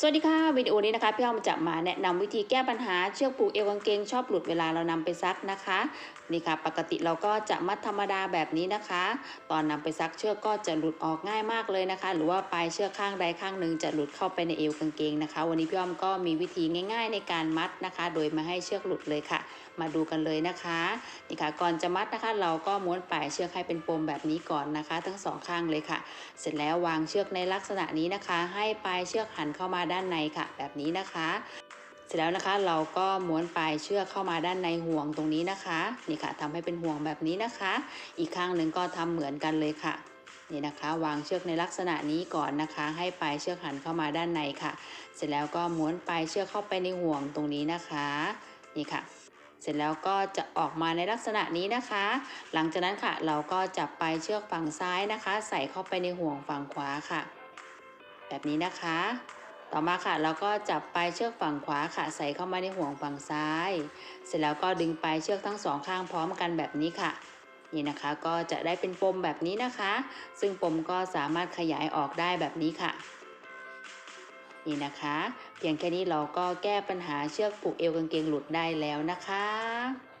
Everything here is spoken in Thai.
สวัสดีค่ะวิดีโอนี้นะคะพี่อ้อมจะมาแนะนำวิธีแก้ปัญหาเชือกผูกเอวกางเกงชอบหลุดเวลาเรานำไปซักนะคะนี่ค่ะ ปกติเราก็จะมัดธรรมดาแบบนี้นะคะ ตอนนำไปซักเชือกก็จะหลุดออกง่ายมากเลยนะคะ หรือว่าปลายเชือกข้างใดข้างหนึ่งจะหลุดเข้าไปในเอวกางเกงนะคะ วันนี้พี่อ้อมก็มีวิธีง่าย ๆ ในการมัดนะคะ โดยม่ให้เชือกหลุดเลยค่ะ มาดูกันเลยนะคะนี่ค่ะก่อนจะมัดนะคะ เราก็ม้วนปลายเชือกให้เป็นปมแบบนี้ก่อนนะคะ ทั้งสองข้างเลยค่ะ เสร็จแล้ววางเชือกในลักษณะนี้นะคะ ให้ปลายเชือกหันเข้ามาด้านในค่ะ แบบนี้นะคะ เสร็จแล้วนะคะเราก็ม้วนปลายเชือกเข้ามาด้านในห่วงตรงนี้นะคะนี่ค่ะทำให้เป็นห่วงแบบนี้นะคะ อีกข้างหนึ่งก็ทำเหมือนกันเลยค่ะนี่นะคะวางเชือกในลักษณะนี้ก่อนนะคะ ให้ปลายเชือกหันเข้ามาด้านในค่ะ เสร็จแล้วก็ม้วนปลายเชือกเข้าไปในห่วงตรงนี้นะคะนี่ค่ะ เสร็จแล้วก็จะออกมาในลักษณะนี้นะคะ หลังจากนั้นค่ะ เราก็จับปลายเชือกฝั่งซ้ายนะคะ ใส่เข้าไปในห่วงฝั่งขวาค่ะ แบบนี้นะคะ ต่อมาค่ะเราก็จับปลายเชือกฝั่งขวาค่ะใส่เข้ามาในห่วงฝั่งซ้าย เสร็จแล้วก็ดึงปลายเชือกทั้งสองข้างพร้อมกันแบบนี้ค่ะ นี่นะคะก็จะได้เป็นปมแบบนี้นะคะ ซึ่งปมก็สามารถขยายออกได้แบบนี้ค่ะนี่นะคะ เพียงแค่นี้เราก็แก้ปัญหาเชือกผูกเอวกางเกงหลุดได้แล้วนะคะ